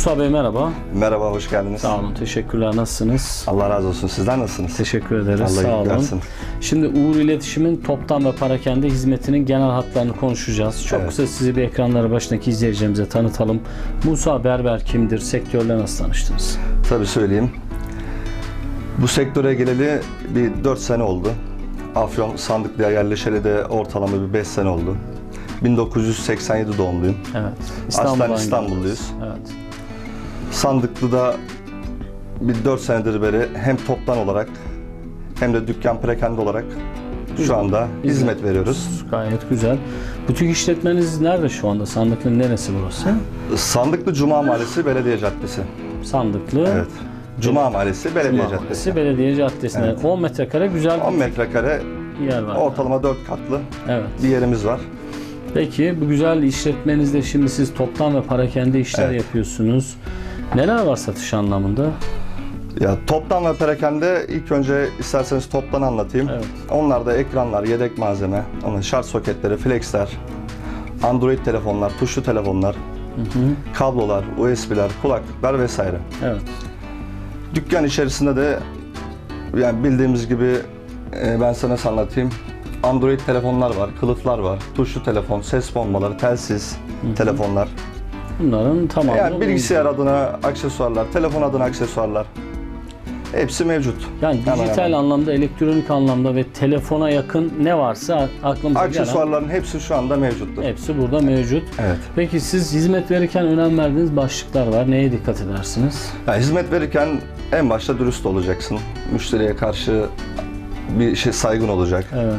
Musa Bey merhaba. Merhaba, hoş geldiniz. Sağ olun. Teşekkürler. Nasılsınız? Allah razı olsun. Sizler nasılsınız? Teşekkür ederiz. Allah Sağ olun. versin. Şimdi Uğur İletişim'in toptan ve parakende hizmetinin genel hatlarını konuşacağız. Çok Evet. kısa sizi bir ekranları başındaki izleyicilerimize tanıtalım. Musa Berber kimdir? Sektörle nasıl tanıştınız? Tabii söyleyeyim. Bu sektöre geleli bir 4 sene oldu. Afyon Sandıklı'ya yerleşeli de ortalama bir 5 sene oldu. 1987 doğumluyum. Evet. Aslen İstanbulluyuz. Evet. Sandıklı'da bir 4 senedir beri hem toptan olarak hem de dükkan perakende olarak şu anda hizmet veriyoruz. Gayet güzel. Butik işletmeniz nerede şu anda? Sandıklı'nın neresi burası? Sandıklı Cuma Mahallesi Belediye Caddesi. Sandıklı. Evet. Cuma Mahallesi Belediye Cuma Caddesi. Belediye Caddesi'nde. Evet. 10 metrekare güzel 10 metrekare bir yer var. ortalama 4 katlı Evet. bir yerimiz var. Peki bu güzel işletmenizde şimdi siz toptan ve parakende işler Evet. yapıyorsunuz. Neler var satış anlamında? Ya toptan ve perakende ilk önce isterseniz toptan anlatayım. Evet. Onlar da ekranlar, yedek malzeme, onun şarj soketleri, flexler, Android telefonlar, tuşlu telefonlar, kablolar, USB'ler, kulaklıklar vesaire. Evet. Dükkan içerisinde de yani bildiğimiz gibi e, ben sana anlatayım. Android telefonlar var, kılıflar var, tuşlu telefon, ses bombaları, telsiz, telefonlar. Bunların tamamı Yani bilgisayar adına aksesuarlar, telefon adına aksesuarlar. Hepsi mevcut. Yani Hemen dijital hemen. anlamda, elektronik anlamda ve telefona yakın ne varsa aklımıza gelen Aksesuarların hepsi şu anda mevcuttur. hepsi burada mevcut. Evet. Peki siz hizmet verirken önem verdiğiniz başlıklar var. Neye dikkat edersiniz? Yani hizmet verirken en başta dürüst olacaksın. Müşteriye karşı bir şey saygın olacak. Evet.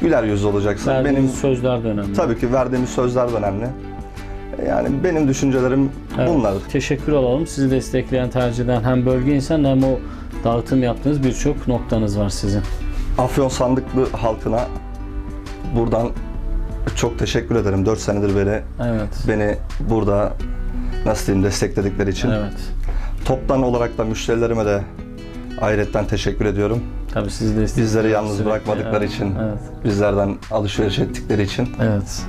Güler yüzlü olacaksın. Verdiğiniz benim sözler de önemli. tabii ki verdiğimiz sözler de önemli. Yani benim düşüncelerim Evet. bunlar. Teşekkür olalım. Sizi destekleyen, tercih eden hem bölge insan hem o dağıtım yaptığınız birçok noktanız var sizin. Afyon Sandıklı halkına buradan çok teşekkür ederim. 4 senedir beri Evet. beni burada nasıl diyeyim destekledikleri için. Evet. Toptan olarak da müşterilerime de ayrıca teşekkür ediyorum. Tabii sizi destekliyorlar. Bizleri yalnız sürekli. bırakmadıkları Evet, için, Evet. bizlerden alışveriş ettikleri için. Evet.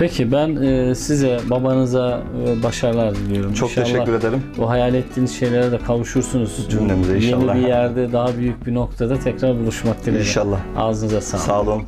Peki ben e, size, babanıza e, başarılar diliyorum. Çok İnşallah teşekkür ederim. O hayal ettiğiniz şeylere de kavuşursunuz. Cümlemize inşallah. Yeni bir yerde, daha büyük bir noktada tekrar buluşmak dileğiyle. İnşallah. Ağzınıza sağlık. Sağ olun.